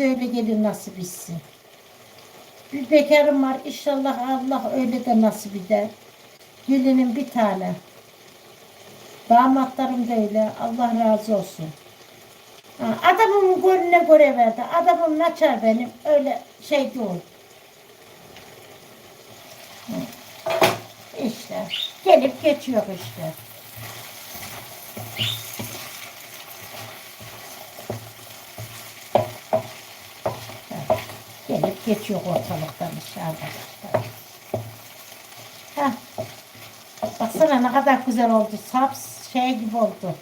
Hepimize öyle gelin nasip etsin. Bir bekarım var. İnşallah Allah öyle de nasip eder. Gelinim bir tane. Damatlarım da öyle. Allah razı olsun. Ha, adamımın göre verdi. Adamım naçar benim. Öyle şey değil. İşte. Gelip geçiyor işte. Gelip geçiyor ortalıktan arkadaşlar. Heh. Baksana ne kadar güzel oldu. Sap şey gibi oldu.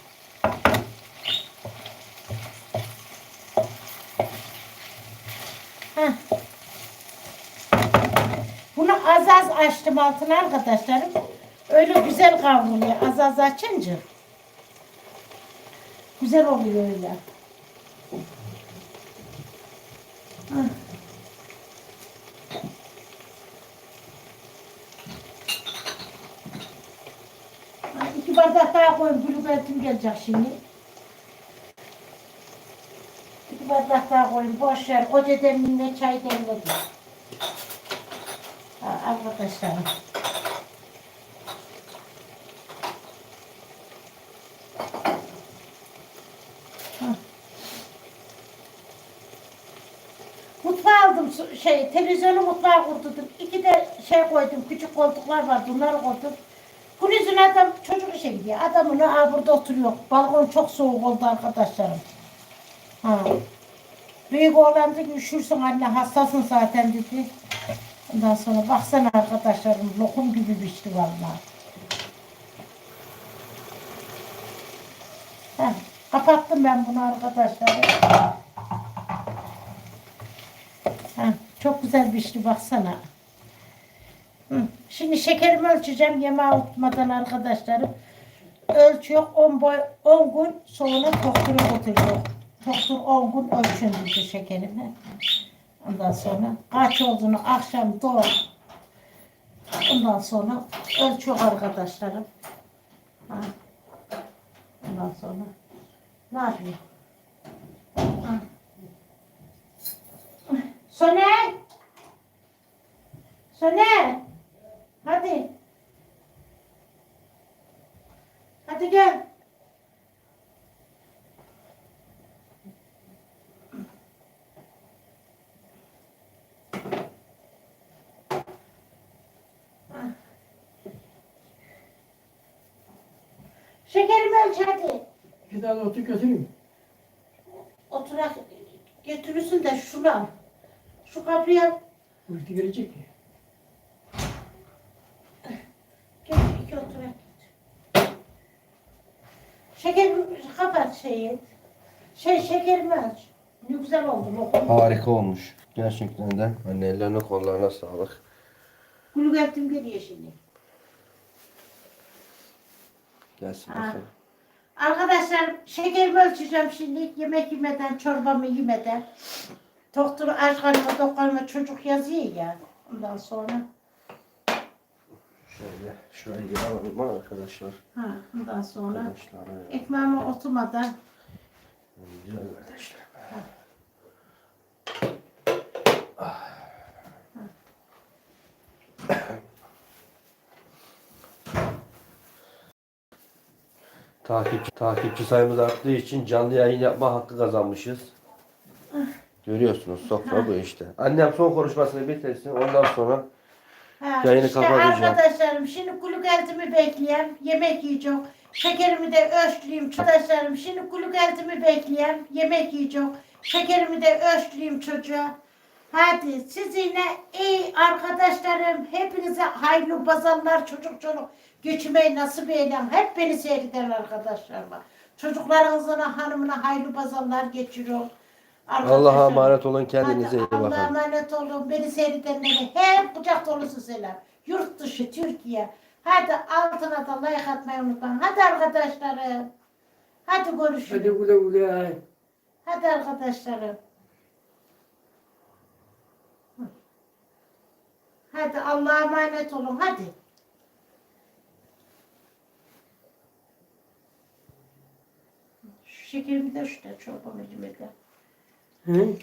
Heh. Bunu az az açtım altına arkadaşlarım. Öyle güzel kavruluyor. Az az açınca. Güzel oluyor öyle. Bardak daha koyun. Gülübertim gelecek şimdi. İki bardak daha koyun. Boş ver. Çay. Ha, arkadaşlarım. Ha. Mutfağa aldım su- şey televizyonu mutfağa kurdurdum. İki de şey koydum küçük koltuklar var bunları koydum. Kulüzün adam çocuk işe gidiyor. Adamın ha burada oturuyor. Balkon çok soğuk oldu arkadaşlarım. Ha. Büyük oğlan dedi üşürsün anne hastasın zaten dedi. Ondan sonra baksana arkadaşlarım lokum gibi pişti vallahi. Kapattım ben bunu arkadaşlar. Çok güzel pişti baksana. Hı. Şimdi şekerimi ölçeceğim yemeği unutmadan arkadaşlarım. Ölçüyor 10 boy 10 gün sonra doktora götürüyor. Doktor 10 gün ölçün dedi şekerimi. Ondan sonra kaç olduğunu akşam doğru. Ondan sonra ölçüyor arkadaşlarım. Ondan sonra ne yapıyor? Soner! Soner! Hadi. Hadi gel. Şekerimi ölç hadi. Bir tane otu götüreyim. Oturak götürürsün de şuna. Şu kapıya Uyku gelecek ki. Geç iki oturak git. Şeker kapat şeyi. Şey şekerimi aç. Ne güzel oldu lokum. Harika olmuş. Gerçekten de. Anne ellerine kollarına sağlık. Gülü geldim geriye şimdi. Gelsin Ha. bakalım. Arkadaşlar şekerimi ölçeceğim şimdi. Yemek yemeden, çorbamı yemeden. Doktor aç karnıma, tok karnıma çocuk yazıyor ya. Ondan sonra. Şöyle, şöyle alalım arkadaşlar. Ha, ondan sonra. Arkadaşlar, evet. Ekmeğimi oturmadan. Güzel kardeşler. Takipçi, takipçi sayımız arttığı için canlı yayın yapma hakkı kazanmışız. Görüyorsunuz sofra bu işte. Annem son konuşmasını bitirsin ondan sonra Ha, Yayını işte kapatacağım. arkadaşlarım şimdi kuluk eltimi bekleyen yemek yiyeceğim. Şekerimi de ölçtüreyim. Arkadaşlarım şimdi kuluk eltimi bekleyen yemek yiyeceğim. Şekerimi de ölçtüreyim çocuğa. Hadi siz yine iyi arkadaşlarım. Hepinize hayırlı pazarlar çocuk çocuk geçmeyi nasip eylem. Hep beni seyreden arkadaşlarıma. Çocuklarınızla hanımına hayırlı pazarlar geçiriyor. Allah'a emanet olun kendinize iyi Hadi Allah'a bakın. emanet olun. Beni seyredenlere hep kucak dolusu selam. Yurt dışı Türkiye. Hadi altına da like atmayı unutmayın. Hadi arkadaşlarım. Hadi görüşürüz. Hadi güle güle. Hadi arkadaşlarım. Hadi Allah'a emanet olun. Hadi. Şu şekerimi de şurada çorbamı yemeden. Hı?